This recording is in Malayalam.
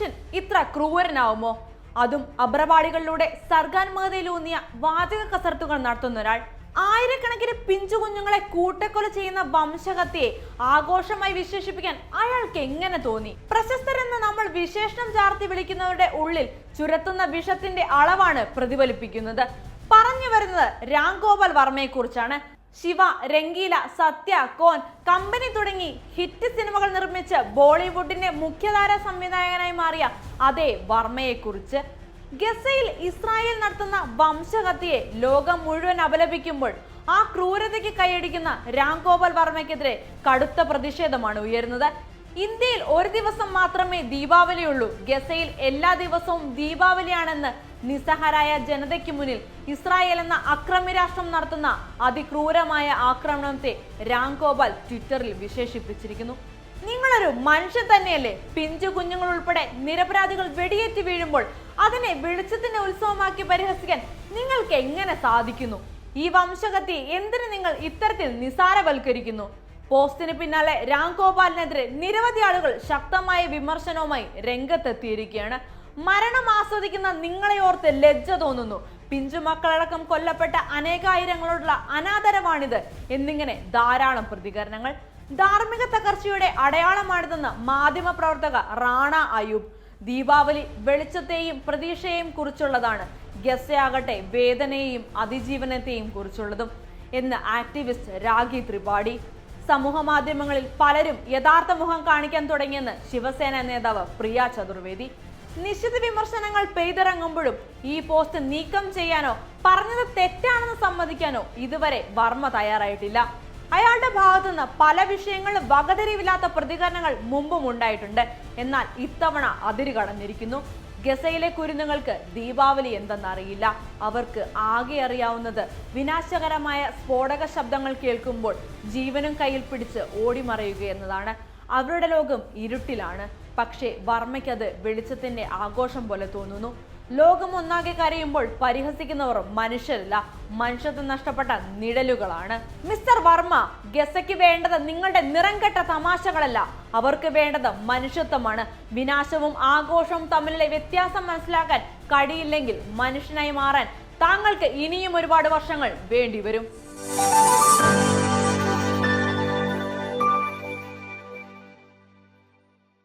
മനുഷ്യൻ ഇത്ര ക്രൂരനാവുമോ? അതും അഭ്രപാളികളിലൂടെ സർഗാത്മകതയിലൂന്നിയ വാചക കസർത്തുകൾ നടത്തുന്ന ഒരാൾ. ആയിരക്കണക്കിന് പിഞ്ചു കുഞ്ഞുങ്ങളെ കൂട്ടക്കൊല ചെയ്യുന്ന വംശഹത്യയെ ആഘോഷമായി വിശേഷിപ്പിക്കാൻ അയാൾക്ക് എങ്ങനെ തോന്നി? പ്രശസ്തരെന്ന് നമ്മൾ വിശേഷണം ചാർത്തി വിളിക്കുന്നവരുടെ ഉള്ളിൽ ചുരത്തുന്ന വിഷത്തിന്റെ അളവാണ് പ്രതിഫലിപ്പിക്കുന്നത്. പറഞ്ഞു വരുന്നത് രാംഗോപാൽ വർമ്മയെ കുറിച്ചാണ് ശിവ രംഗീല സത്യ കോൻ കമ്പനി തുടങ്ങി ഹിറ്റ് സിനിമകൾ നിർമ്മിച്ച് ബോളിവുഡിന്റെ മുഖ്യധാര സംവിധായകനായി മാറിയ അതേ വർമ്മയെക്കുറിച്ച് ഗസയിൽ ഇസ്രായേൽ നടത്തുന്ന വംശഹത്യയെ ലോകം മുഴുവൻ അപലപിക്കുമ്പോൾ ആ ക്രൂരതയ്ക്ക് കൈയടിക്കുന്ന രാംഗോപാൽ വർമ്മയ്ക്കെതിരെ കടുത്ത പ്രതിഷേധമാണ് ഉയരുന്നത്. ഇന്ത്യയിൽ ഒരു ദിവസം മാത്രമേ ദീപാവലിയുള്ളൂ ഗസയിൽ എല്ലാ ദിവസവും ദീപാവലിയാണെന്ന് നിസ്സഹരായ ജനതയ്ക്ക് മുന്നിൽ ഇസ്രായേൽ എന്ന അക്രമി രാഷ്ട്രം നടത്തുന്ന അതിക്രൂരമായ ആക്രമണത്തെ രാംഗോപാൽ ട്വിറ്ററിൽ വിശേഷിപ്പിച്ചിരിക്കുന്നു. നിങ്ങളൊരു മനുഷ്യൻ തന്നെയല്ലേ? പിഞ്ചു കുഞ്ഞുങ്ങൾ ഉൾപ്പെടെ നിരപരാധികൾ വെടിയേറ്റ് വീഴുമ്പോൾ അതിനെ വെളിച്ചത്തിന്റെ ഉത്സവമാക്കി പരിഹസിക്കാൻ നിങ്ങൾക്ക് എങ്ങനെ സാധിക്കുന്നു? ഈ വംശകത്തി എന്തിനു നിങ്ങൾ ഇത്തരത്തിൽ നിസാരവൽക്കരിക്കുന്നു പോസ്റ്റിന് പിന്നാലെ രാം ഗോപാലിനെതിരെ നിരവധി ആളുകൾ ശക്തമായ വിമർശനവുമായി രംഗത്തെത്തിയിരിക്കുകയാണ്. മരണം ആസ്വദിക്കുന്ന നിങ്ങളെ ഓർത്ത് ലജ്ജ തോന്നുന്നു. പിഞ്ചു മക്കളടക്കം കൊല്ലപ്പെട്ട അനേകായിരങ്ങളോടുള്ള അനാദരമാണിത് എന്നിങ്ങനെ ധാരാളം പ്രതികരണങ്ങൾ. ധാർമ്മിക തകർച്ചയുടെ അടയാളമാണിതെന്ന് മാധ്യമ പ്രവർത്തക റാണ അയൂബ്. ദീപാവലി വെളിച്ചത്തെയും പ്രതീക്ഷയെയും കുറിച്ചുള്ളതാണ്. ഗസയാകട്ടെ വേദനയെയും അതിജീവനത്തെയും കുറിച്ചുള്ളതും. എന്ന് ആക്ടിവിസ്റ്റ് രാഖി ത്രിപാഠി സമൂഹ മാധ്യമങ്ങളിൽ പലരും യഥാർത്ഥ മുഖം കാണിക്കാൻ തുടങ്ങിയെന്ന് ശിവസേന നേതാവ് പ്രിയ ചതുർവേദി. നിശ്ചിത വിമർശനങ്ങൾ പെയ്തിറങ്ങുമ്പോഴും ഈ പോസ്റ്റ് നീക്കം ചെയ്യാനോ പറഞ്ഞത് തെറ്റാണെന്ന് സമ്മതിക്കാനോ ഇതുവരെ വർമ്മ തയ്യാറായിട്ടില്ല. അയാളുടെ ഭാഗത്തുനിന്ന് പല വിഷയങ്ങളിലും വകതിരിവില്ലാത്ത പ്രതികരണങ്ങൾ മുമ്പും ഉണ്ടായിട്ടുണ്ട്. എന്നാൽ ഇത്തവണ അതിര് കടന്നിരിക്കുന്നു ഗസയിലെ കുരുന്നുകൾക്ക് ദീപാവലി എന്തെന്നറിയില്ല. അവർക്ക് ആകെ അറിയാവുന്നത് വിനാശകരമായ സ്ഫോടക ശബ്ദങ്ങൾ കേൾക്കുമ്പോൾ ജീവനും കയ്യിൽ പിടിച്ച് ഓടിമറയുക എന്നതാണ്. അവരുടെ ലോകം ഇരുട്ടിലാണ്. പക്ഷേ വർമ്മയ്ക്കത് വെളിച്ചത്തിന്റെ ആഘോഷം പോലെ തോന്നുന്നു. ലോകം ഒന്നാകെ കരയുമ്പോൾ പരിഹസിക്കുന്നവർ മനുഷ്യരല്ല. മനുഷ്യത്വം നഷ്ടപ്പെട്ട നിഴലുകളാണ്. മിസ്റ്റർ വർമ്മ ഗസയ്ക്ക് വേണ്ടത് നിങ്ങളുടെ നിറംകെട്ട തമാശകളല്ല. അവർക്ക് വേണ്ടത് മനുഷ്യത്വമാണ്. വിനാശവും ആഘോഷവും തമ്മിലുള്ള വ്യത്യാസം മനസ്സിലാക്കാൻ കഴിയില്ലെങ്കിൽ മനുഷ്യനായി മാറാൻ താങ്കൾക്ക് ഇനിയും ഒരുപാട് വർഷങ്ങൾ വേണ്ടിവരും.